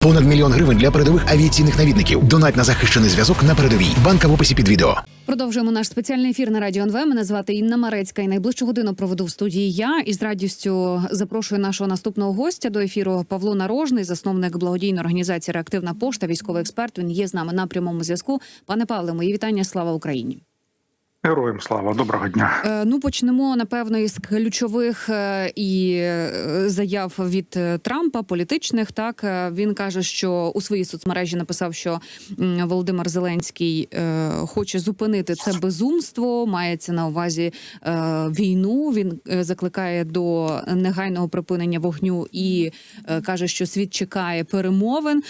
Понад мільйон гривень для передових авіаційних навідників. Донать на захищений зв'язок на передовій. Банка в описі під відео. Продовжуємо наш спеціальний ефір на радіо НВ. Мене звати Інна Марецька. І найближчу годину проведу в студії я. І з радістю запрошую нашого наступного гостя до ефіру Павло Нарожний, засновник благодійної організації Реактивна пошта, військовий експерт. Він є з нами на прямому зв'язку. Пане Павле, мої вітання. Слава Україні. Героям слава, доброго дня. Е, ну почнемо напевно із ключових е, і е, заяв від Трампа, політичних. Так він каже, що у своїй соцмережі написав, що Володимир Зеленський хоче зупинити це безумство. Мається на увазі війну. Він закликає до негайного припинення вогню і каже, що світ чекає перемовин.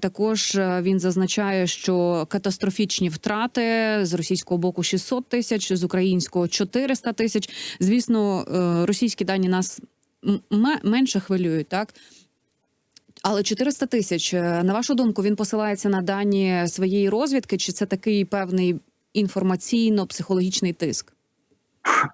Також він зазначає, що катастрофічні втрати з російського боку 600 тисяч, з українського 400 тисяч. Звісно, е, російські дані нас менше хвилюють, так. Але 400 тисяч, е, на вашу думку, він посилається на дані своєї розвідки, чи це такий певний інформаційно-психологічний тиск?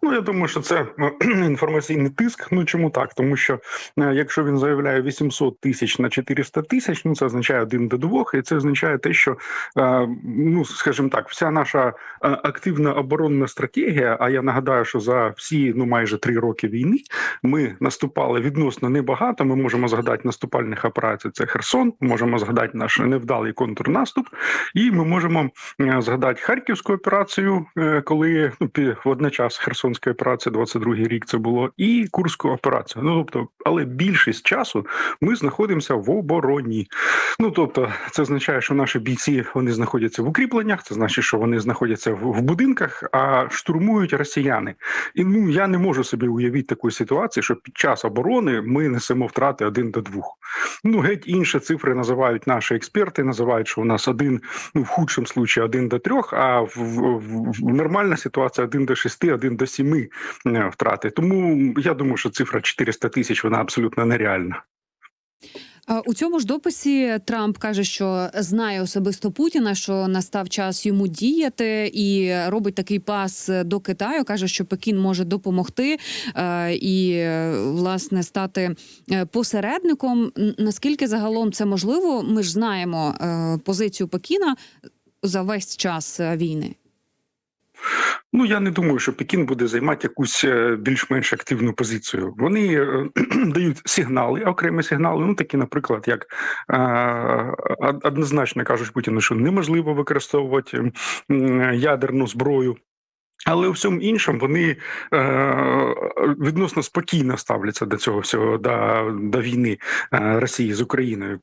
Ну я думаю, що це е, інформаційний тиск. Ну чому так? Тому що е, якщо він заявляє 800 тисяч на 400 тисяч, ну це означає один до двох, і це означає те, що е, ну скажімо так, вся наша е, активна оборонна стратегія. А я нагадаю, що за всі ну майже три роки війни ми наступали відносно небагато. Ми можемо згадати наступальних операцій. Це Херсон, можемо згадати наш невдалий контрнаступ, і ми можемо згадати Харківську операцію, коли ну пі- водночас Херсонська операція, 22-й рік це було, і Курську операцію. Ну тобто, але більшість часу ми знаходимося в обороні. Ну тобто, це означає, що наші бійці вони знаходяться в укріпленнях. Це значить, що вони знаходяться в, в будинках, а штурмують росіяни. І ну я не можу собі уявити такої ситуації, що під час оборони ми несемо втрати один до двох. Ну геть інші цифри називають наші експерти. Називають, що у нас один, ну в худшому случаї один до трьох, а в, в, в нормальна ситуація один до шести, один до сіми е, втрати. Тому я думаю, що цифра 400 тисяч вона абсолютно нереальна. У цьому ж дописі Трамп каже, що знає особисто Путіна, що настав час йому діяти, і робить такий пас до Китаю. каже, що Пекін може допомогти е, і власне стати е, посередником. Наскільки загалом це можливо? Ми ж знаємо позицію Пекіна за весь час війни. Ну я не думаю, що Пекін буде займати якусь е, більш-менш активну позицію. Вони е, дають сигнали, окремі сигнали. Ну такі, наприклад, як е, однозначно кажуть Путіну, що неможливо використовувати ядерну зброю. Але у всьому іншому вони е, відносно спокійно ставляться до цього всього до, до війни Росії з Україною.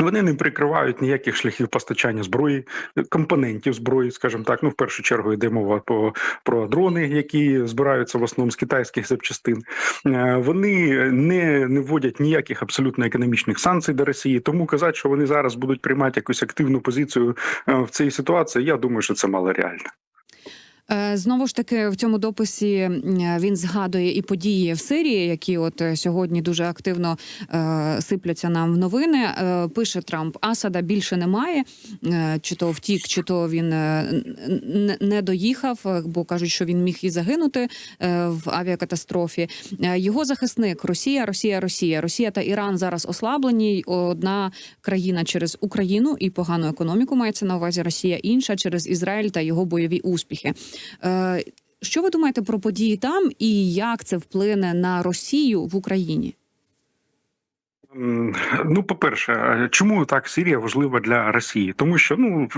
Вони не прикривають ніяких шляхів постачання зброї, компонентів зброї, скажімо так. Ну, в першу чергу йде мова по про дрони, які збираються в основному з китайських запчастин. Е, Вони не, не вводять ніяких абсолютно економічних санкцій до Росії. Тому казати, що вони зараз будуть приймати якусь активну позицію е, в цій ситуації, я думаю, що це мало реально. Е, Знову ж таки, в цьому дописі він згадує і події в Сирії, які от е, сьогодні дуже активно е, сипляться нам в новини. Е, пише Трамп: Асада більше немає, е, чи то втік, чи то він е, не доїхав, е, бо кажуть, що він міг і загинути е, в авіакатастрофі. Е, його захисник Росія, Росія, Росія, Росія та Іран зараз ослаблені. Одна країна через Україну і погану економіку мається на увазі Росія, інша через Ізраїль та його бойові успіхи. Е, Що ви думаєте про події там і як це вплине на Росію в Україні? Ну, по-перше, е, чому так Сирія важлива для Росії? Тому що ну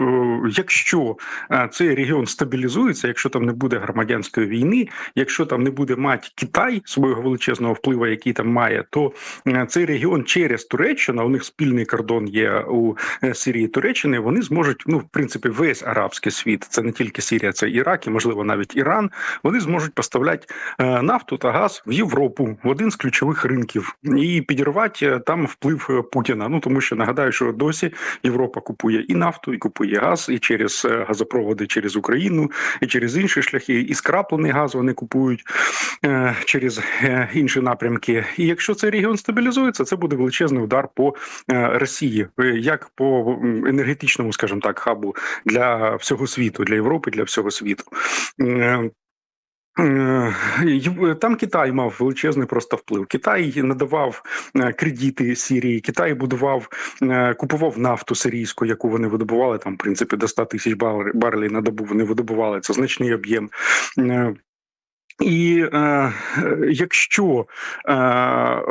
якщо е, цей регіон стабілізується, якщо там не буде громадянської війни, якщо там не буде мати Китай свого величезного впливу, який там має, то е, цей регіон через Туреччину, у них спільний кордон є у е, Сирії Туреччини. Вони зможуть, ну в принципі, весь арабський світ, це не тільки Сирія, це Ірак і можливо навіть Іран. Вони зможуть поставляти нафту та газ в Європу в один з ключових ринків і підірвати там вплив е, Путіна. Ну тому що нагадаю, що досі Європа купує і нафту, і купує газ, і через е, газопроводи через Україну, і через інші шляхи, і скраплений газ вони купують е, через е, інші напрямки. І якщо цей регіон стабілізується, це буде величезний удар по е, Росії, е, як по енергетичному, скажімо так, хабу для всього світу, для Європи, для всього світу. Е, Там Китай мав величезний просто вплив. Китай надавав е, кредити Сирії, Китай будував, е, купував нафту сирійську, яку вони видобували. Там, в принципі, до 100 тисяч барелів на добу вони видобували. Це значний об'єм. І е, якщо е,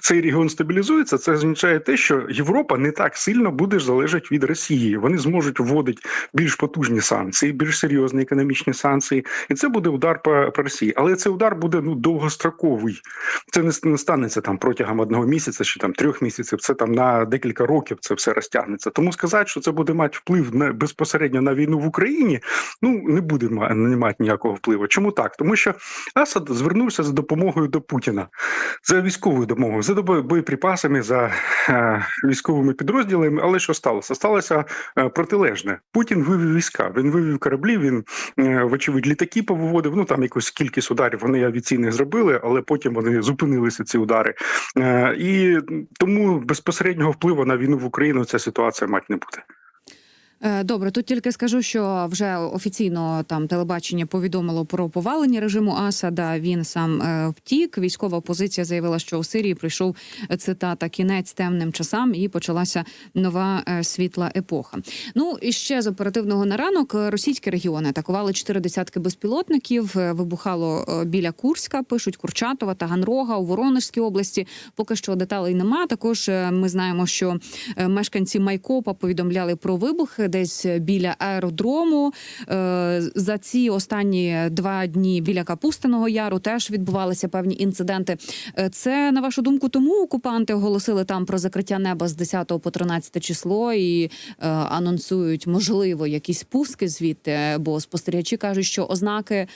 цей регіон стабілізується, це означає те, що Європа не так сильно буде залежати від Росії. Вони зможуть вводити більш потужні санкції, більш серйозні економічні санкції, і це буде удар по, по Росії. Але цей удар буде ну довгостроковий. Це не, не станеться там протягом одного місяця чи там трьох місяців. Це там на декілька років це все розтягнеться. Тому сказати, що це буде мати вплив на безпосередньо на війну в Україні, ну не буде мати ніякого впливу. Чому так? Тому що Асад звернувся за допомогою до Путіна за військовою допомогою, за боєприпасами, за е, військовими підрозділами. Але що сталося? Сталося е, протилежне. Путін вивів війська. Він вивів кораблі. Він е, вочевидь літаки повиводив. Ну там якусь кількість ударів вони авіаційних зробили, але потім вони зупинилися ці удари. Е, і тому безпосереднього впливу на війну в Україну ця ситуація мати не буде. Е, Добре, тут тільки скажу, що вже офіційно там телебачення повідомило про повалення режиму Асада. Він сам е, втік. Військова опозиція заявила, що у Сирії прийшов е, цитата кінець темним часам і почалася нова світла епоха. Ну і ще з оперативного на ранок російські регіони атакували чотири десятки безпілотників. Вибухало біля Курська, пишуть Курчатова, Таганрога у Воронежській області. Поки що деталей нема. Також ми знаємо, що мешканці Майкопа повідомляли про вибухи десь біля аеродрому. Е, За ці останні два дні біля Капустиного Яру теж відбувалися певні інциденти. Е, Це на вашу думку, тому окупанти оголосили там про закриття неба з 10 по 13 число і е, анонсують можливо якісь пуски звідти, бо спостерігачі кажуть, що ознаки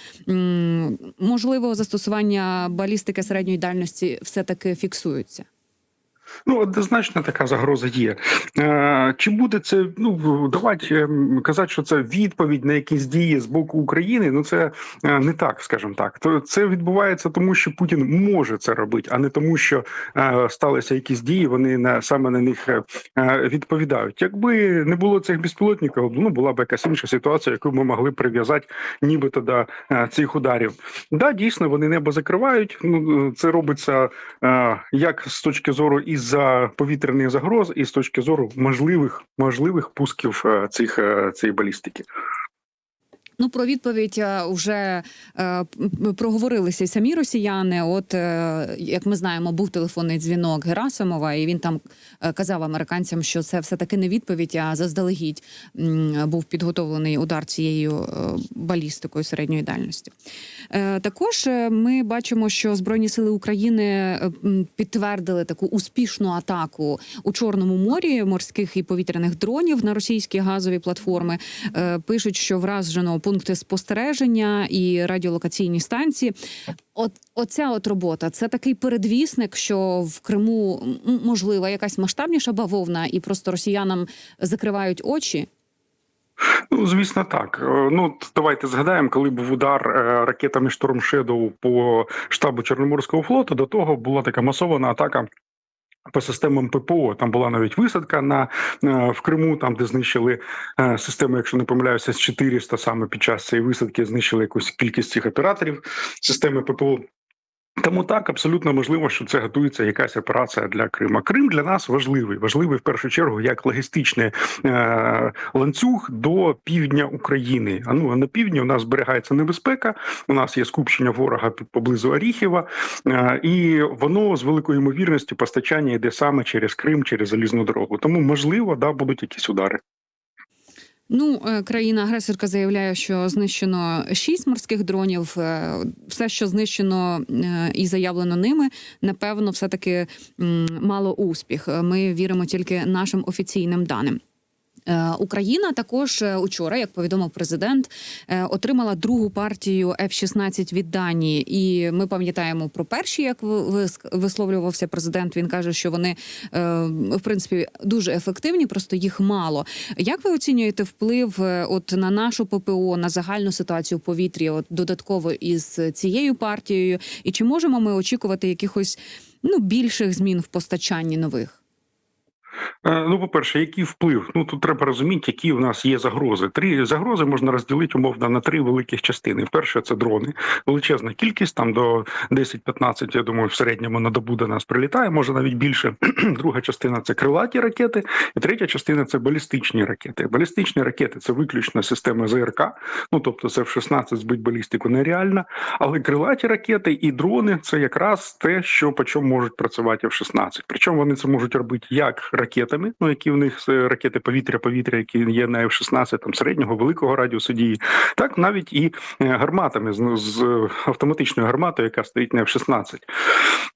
можливого застосування балістики середньої дальності все таки фіксуються. Ну, однозначно така загроза є. Е, чи буде це? Ну давайте ем, казати, що це відповідь на якісь дії з боку України. Ну це е, не так, скажімо так. То це відбувається тому, що Путін може це робити, а не тому, що е, сталися якісь дії. Вони на саме на них відповідають. Якби не було цих безпілотників, ну була б якась інша ситуація, яку ми могли прив'язати, нібито до цих ударів. Да, дійсно, вони небо закривають. Ну це робиться як з точки зору із-за повітряних загроз, і з точки зору можливих можливих пусків е, цих е, цієї балістики. Ну про відповідь е, вже е, проговорилися самі росіяни. От е, як ми знаємо, був телефонний дзвінок Герасимова, і він там е, казав американцям, що це все таки не відповідь, а заздалегідь був підготовлений удар цією е, балістикою середньої дальності. Е, Також ми бачимо, що Збройні сили України підтвердили таку успішну атаку у Чорному морі морських і повітряних дронів на російські газові платформи. Е, Пишуть, що вражено пункти спостереження і радіолокаційні станції. От оця от робота це такий передвісник, що в Криму можлива якась масштабніша бавовна, і просто росіянам закривають очі. Ну звісно, так. Е, Ну давайте згадаємо, коли був удар е, ракетами Шторм Шедоу по штабу Чорноморського флоту. До того була така масована атака. По системам ППО там була навіть висадка на е, в Криму, там де знищили е, систему, якщо не помиляюся, з 400 саме під час цієї висадки знищили якусь кількість цих операторів системи ППО. Тому так абсолютно можливо, що це готується якась операція для Крима. Крим для нас важливий, важливий в першу чергу як логістичний е, ланцюг до півдня України. А ну а на півдні у нас зберігається небезпека. У нас є скупчення ворога поблизу Оріхіва, е, і воно з великою ймовірністю постачання йде саме через Крим, через залізну дорогу. Тому можливо, да будуть якісь удари. Ну, е, країна-агресорка заявляє, що знищено шість морських дронів. Е, Все, що знищено е, і заявлено ними, напевно, все таки мало успіх. Ми віримо тільки нашим офіційним даним. Е, Україна також е, учора, як повідомив президент, е, отримала другу партію F-16 від Данії. І ми пам'ятаємо про перші, як ви- ви- висловлювався президент. Він каже, що вони в принципі дуже ефективні, просто їх мало. Як ви оцінюєте вплив от на нашу ППО, на загальну ситуацію в повітрі, от додатково із цією партією? І чи можемо ми очікувати якихось ну більших змін в постачанні нових? Е, Ну, по-перше, який вплив? Ну тут треба розуміти, які у нас є загрози. Три загрози можна розділити умовно на три великих частини. Перше це дрони, величезна кількість, там до 10-15, я думаю, в середньому на добу до нас прилітає, може навіть більше. Друга частина це крилаті ракети, і третя частина це балістичні ракети. Балістичні ракети це виключно система ЗРК. Ну тобто, це в 16 збить балістику нереально. Але крилаті ракети і дрони це якраз те, що по чому можуть працювати в 16 Причому вони це можуть робити як ракетами, ну які в них е, ракети повітря-повітря, які є на F-16, там середнього великого радіусу дії, так навіть і е, гарматами з, з автоматичною гарматою, яка стоїть на F-16.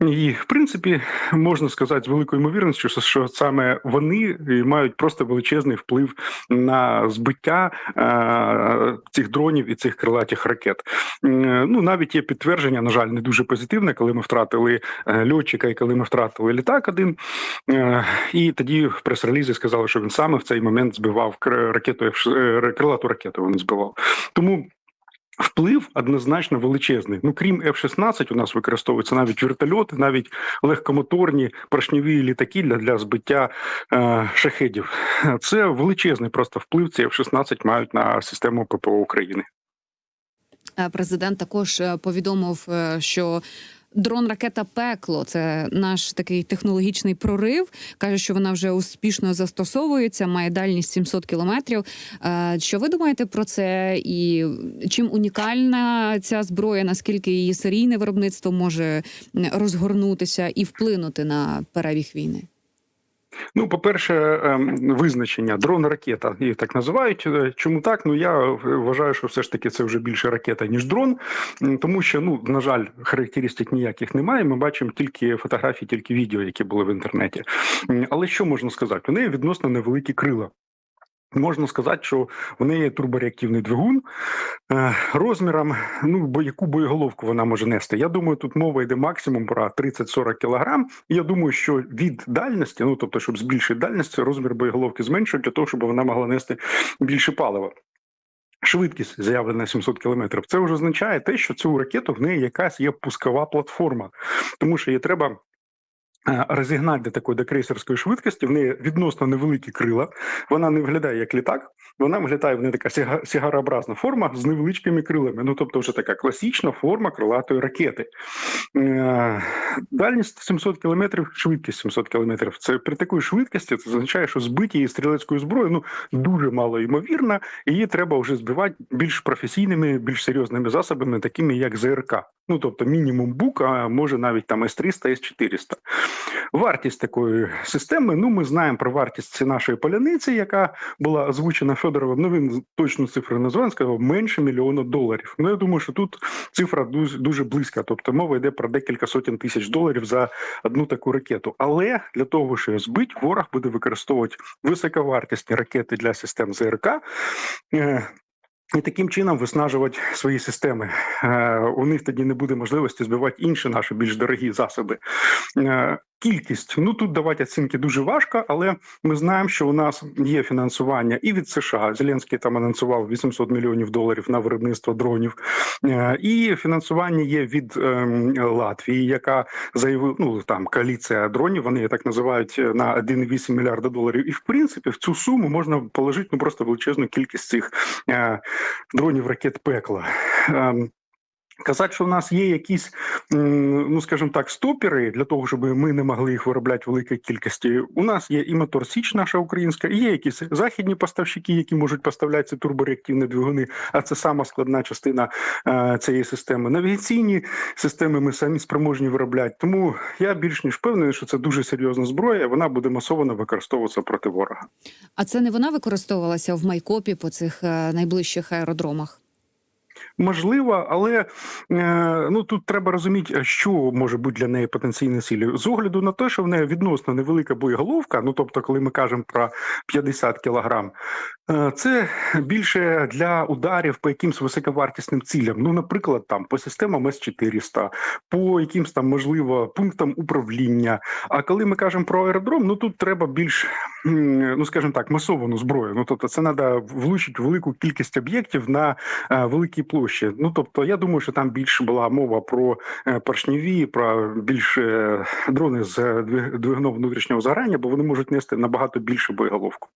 І в принципі можна сказати з великою ймовірністю, що, що саме вони е, мають просто величезний вплив на збиття е, цих дронів і цих крилатих ракет. Е, Ну навіть є підтвердження, на жаль, не дуже позитивне, коли ми втратили е, льотчика і коли ми втратили літак один. Е, І тоді в прес-релізі сказали, що він саме в цей момент збивав ракету е, крилату ракету. Він збивав. Тому. Вплив однозначно величезний. Ну крім F-16, у нас використовуються навіть вертольоти, навіть легкомоторні поршневі літаки для, для збиття е, шахедів. Це величезний просто вплив. Ці F-16 мають на систему ППО України. Е, Президент також е, повідомив, що дрон ракета пекло це наш такий технологічний прорив. каже, що вона вже успішно застосовується, має дальність 700 кілометрів. Е, Що ви думаєте про це? І чим унікальна ця зброя? Наскільки її серійне виробництво може розгорнутися і вплинути на перебіг війни? Ну, по-перше, ем, визначення дрон ракета їх так називають. Е, Чому так? Ну я вважаю, що все ж таки це вже більше ракета ніж дрон, тому що ну на жаль, характеристик ніяких немає. Ми бачимо тільки фотографії, тільки відео, які були в інтернеті. Але що можна сказати? У неї відносно невеликі крила. Можна сказати, що в неї турбореактивний двигун е, розміром, ну бо яку боєголовку вона може нести. Я думаю, тут мова йде максимум про 30-40 кілограм. І я думаю, що від дальності, ну тобто, щоб збільшити дальність, розмір боєголовки зменшують для того, щоб вона могла нести більше палива. Швидкість заявлена 700 км. Це вже означає те, що цю ракету в неї якась є пускова платформа, тому що їй треба. Е, Розігнати до такої докрейсерської швидкості, в неї відносно невеликі крила. Вона не виглядає як літак, вона виглядає в неї така сігарообразна форма з невеличкими крилами. Ну тобто, вже така класична форма крилатої ракети. Е, Дальність 700 км, швидкість 700 км. Це при такій швидкості це означає, що збиті її стрілецькою зброєю ну дуже мало ймовірно, її треба вже збивати більш професійними, більш серйозними засобами, такими як ЗРК. Ну тобто мінімум БУК, а може навіть там С-300, С-400. Вартість такої системи. Ну, ми знаємо про вартість ці нашої поляниці, яка була озвучена Федоровим. Ну він точну цифру назвав, сказав менше мільйона доларів. Ну я думаю, що тут цифра дуже дуже близька. Тобто мова йде про декілька сотень тисяч доларів за одну таку ракету. Але для того, щоб її збити, ворог буде використовувати високовартісні ракети для систем ЗРК. І таким чином виснажувати свої системи. Е, у них тоді не буде можливості збивати інші наші більш дорогі засоби. Е, кількість ну тут давати оцінки дуже важко, але ми знаємо, що у нас є фінансування і від США. Зеленський там анонсував 800 мільйонів доларів на виробництво дронів, Е, і фінансування є від ем, Латвії, яка заявила, ну там коаліція дронів. Вони так називають на 1,8 мільярда доларів. І в принципі в цю суму можна положити ну просто величезну кількість цих дронів ракет пекла. Казати, що в нас є якісь, ну скажімо так, стопери для того, щоб ми не могли їх виробляти в великій кількості. У нас є і мотор Січ, наша українська, і є якісь західні поставщики, які можуть поставляти ці турбореактивні двигуни. А це сама складна частина е, цієї системи. Навігаційні системи ми самі спроможні виробляти. Тому я більш ніж впевнений, що це дуже серйозна зброя. Вона буде масово використовуватися проти ворога. А це не вона використовувалася в Майкопі по цих е, найближчих аеродромах? Можливо, але е, ну тут треба розуміти, що може бути для неї потенційною цілею. З огляду на те, що в неї відносно невелика боєголовка. Ну тобто, коли ми кажемо про 50 кілограм, Е, Це більше для ударів по якимсь високовартісним цілям. Ну, наприклад, там по системам С-400, по якимсь там можливо пунктам управління. А коли ми кажемо про аеродром, ну тут треба більш ну скажімо так, масовану зброю. Ну тобто, це треба влучити велику кількість об'єктів на е, великій площі. Ну тобто, я думаю, що там більше була мова про е, поршневі, про більш е, дрони з двиг- двигуном внутрішнього згорання, бо вони можуть нести набагато більше боєголовку.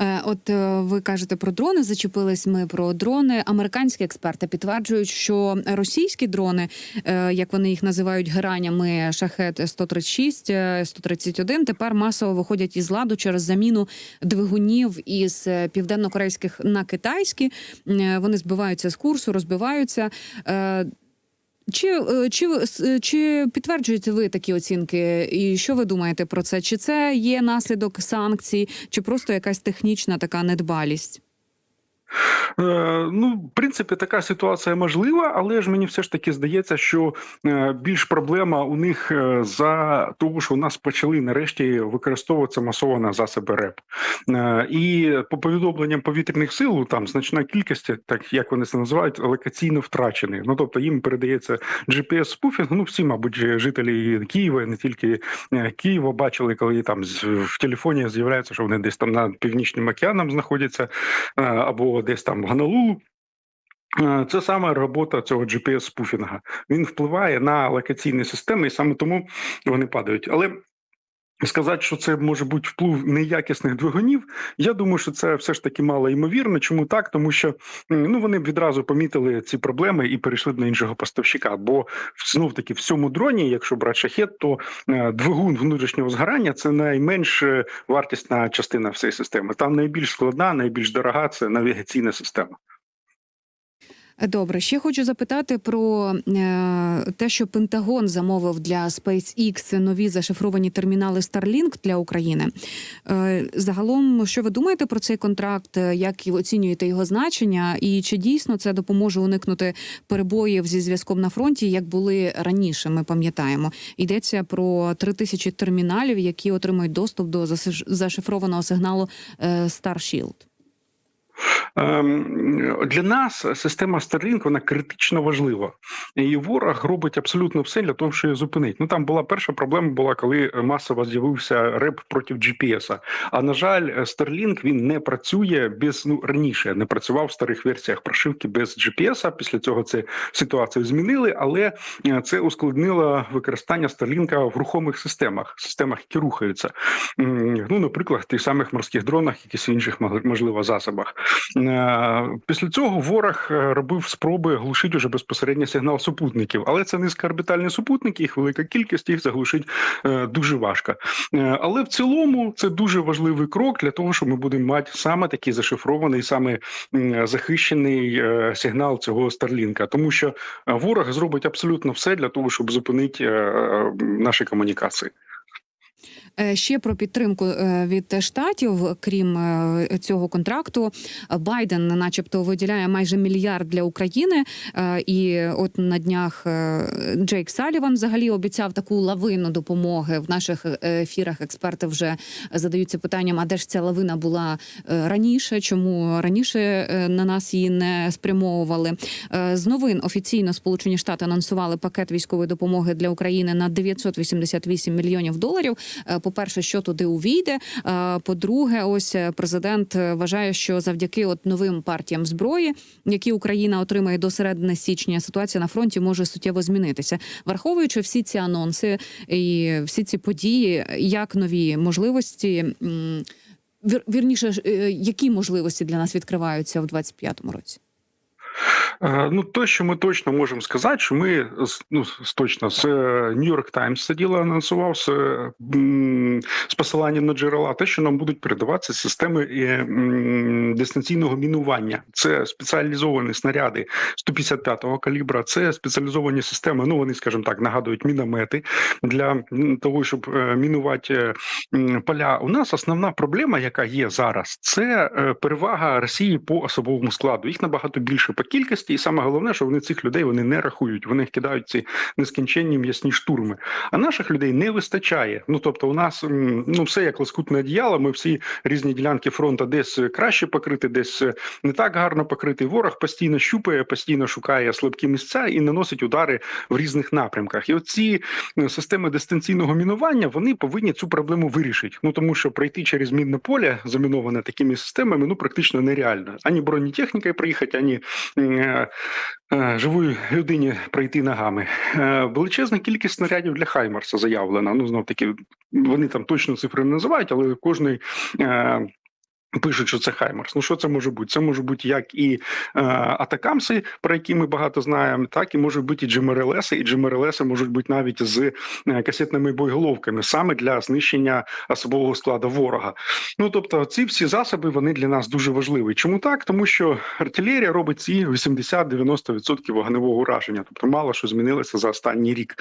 Е, От е, ви кажете про дрони, зачепились ми про дрони. Американські експерти підтверджують, що російські дрони, е, як вони їх називають геранями шахет 136 е, 131 тепер масово виходять із ладу через заміну двигунів із південно-корейських на китайські. Вони збиваються з курсу, розбиваються. Чи, е, чи, е, чи підтверджуєте ви такі оцінки? І що ви думаєте про це? Чи це є наслідок санкцій, чи просто якась технічна така недбалість? Е, ну, в принципі, така ситуація можлива, але ж мені все ж таки здається, що е, більш проблема у них е, за того, що у нас почали нарешті використовуватися масово засоби РЕП. І по повідомленням повітряних сил, там значна кількість, так як вони це називають, локаційно втрачені. Ну тобто їм передається gps спуфінг Ну всі, мабуть, жителі Києва, не тільки Києва, бачили, коли там в телефоні з'являється, що вони десь там над північним океаном знаходяться е, або десь там в Гонолулу. Е, Це саме робота цього GPS-спуфінга. Він впливає на локаційні системи, і саме тому вони падають. Але сказати, що це може бути вплив неякісних двигунів, я думаю, що це все ж таки мало ймовірно. Чому так? Тому що ну вони б відразу помітили ці проблеми і перейшли б на іншого поставщика. Бо знов таки в цьому дроні, якщо брати шахет, то е, двигун внутрішнього згорання це найменш е, вартісна частина всієї системи. Там найбільш складна, найбільш дорога це навігаційна система. Добре, ще хочу запитати про е, те, що Пентагон замовив для SpaceX нові зашифровані термінали Starlink для України. Е, загалом, що ви думаєте про цей контракт? Як оцінюєте його значення? І чи дійсно це допоможе уникнути перебоїв зі зв'язком на фронті, як були раніше? Ми пам'ятаємо. Йдеться про три тисячі терміналів, які отримують доступ до зашифрованого сигналу е, Starshield. Ем, Для нас система Starlink вона критично важлива, і ворог робить абсолютно все для того, щоб її зупинити. Ну там була перша проблема, була коли масово з'явився реп проти GPS. А на жаль, Starlink він не працює без ну раніше не працював в старих версіях прошивки без GPS. Після цього це ситуацію змінили, але е, це ускладнило використання Starlink в рухомих системах, системах, які рухаються. Ну, наприклад, тих самих морських дронах, якісь інших можливо засобах. Е, Після цього ворог е, робив спроби глушити уже безпосередньо сигнал супутників, але це низькоорбітальні супутники, їх велика кількість, їх заглушити е, дуже важко. Але в цілому це дуже важливий крок для того, щоб ми будемо мати саме такий зашифрований, саме захищений сигнал цього Старлінка, тому що ворог зробить абсолютно все для того, щоб зупинити наші комунікації. Е, Ще про підтримку е, від штатів, крім е, цього контракту, Байден, начебто, виділяє майже мільярд для України. І от на днях Джейк Саліван взагалі обіцяв таку лавину допомоги в наших ефірах. Експерти вже задаються питанням: а де ж ця лавина була раніше? Чому раніше на нас її не спрямовували? З новин офіційно Сполучені Штати анонсували пакет військової допомоги для України на 988 мільйонів доларів. Е, По-перше, що туди увійде. Е, По-друге, ось е, президент вважає, що завдяки от новим партіям зброї, які Україна отримає до середини січня, ситуація на фронті може суттєво змінитися, враховуючи всі ці анонси і всі ці події, як нові можливості. Вірніше, які можливості для нас відкриваються в 25-му році? Е, Ну, то, що ми точно можемо сказати, що ми ну, точно з Нью-Йорк Таймс це діло анонсував з, з посиланням на джерела, те, що нам будуть передаватися системи е, дистанційного мінування. Це спеціалізовані снаряди 155-го калібра, це спеціалізовані системи. Ну вони, скажімо так, нагадують міномети для того, щоб е, мінувати поля. У нас основна проблема, яка є зараз, це перевага Росії по особовому складу. Їх набагато більше кількості, і саме головне, що вони цих людей вони не рахують. Вони кидають ці нескінченні м'ясні штурми. А наших людей не вистачає. Ну тобто, у нас ну все як лоскутне одіяло. Ми всі різні ділянки фронту десь краще покрити, десь не так гарно покритий. Ворог постійно щупає, постійно шукає слабкі місця і наносить удари в різних напрямках. І оці е, системи дистанційного мінування вони повинні цю проблему вирішити. Ну тому що пройти через мінне поле, заміноване такими системами, ну практично нереально. Ані бронетехнікою приїхати, ані е, е, живої людині пройти ногами. Е, величезна кількість снарядів для Хаймарса заявлена. Ну знов таки вони там точно цифри не називають, але кожний. Пишуть, що це Хаймарс. Ну що це може бути? Це може бути як і е, атакамси, про які ми багато знаємо, так і можуть бути і джемерелеси, і джемерелеси можуть бути навіть з е, касетними боєголовками, саме для знищення особового складу ворога. Ну тобто, ці всі засоби вони для нас дуже важливі. Чому так? Тому що артилерія робить ці 80-90% вогневого ураження, тобто мало що змінилося за останній рік.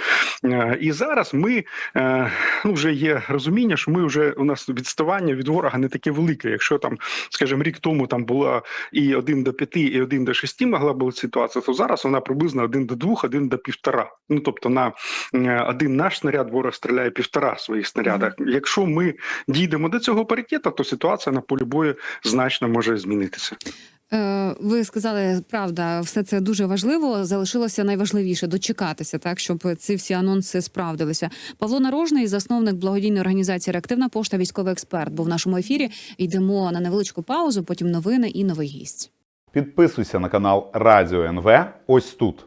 Е, і зараз ми е, ну вже є розуміння, що ми вже у нас відставання від ворога не таке велике. Якщо там, скажімо, рік тому там була і 1 до 5, і 1 до 6 могла бути ситуація, то зараз вона приблизно 1 до 2, 1 до 1,5. Ну тобто на один наш снаряд ворог стріляє півтора своїх снарядах. Якщо ми дійдемо до цього паритету, то ситуація на полі бою значно може змінитися. Е, Ви сказали правда, все це дуже важливо. Залишилося найважливіше дочекатися, так щоб ці всі анонси справдилися. Павло Нарожний, засновник благодійної організації Реактивна пошта, військовий експерт, був в нашому ефірі. Йдемо на невеличку паузу, потім новини і новий гість. Підписуйся на канал Радіо НВ ось тут.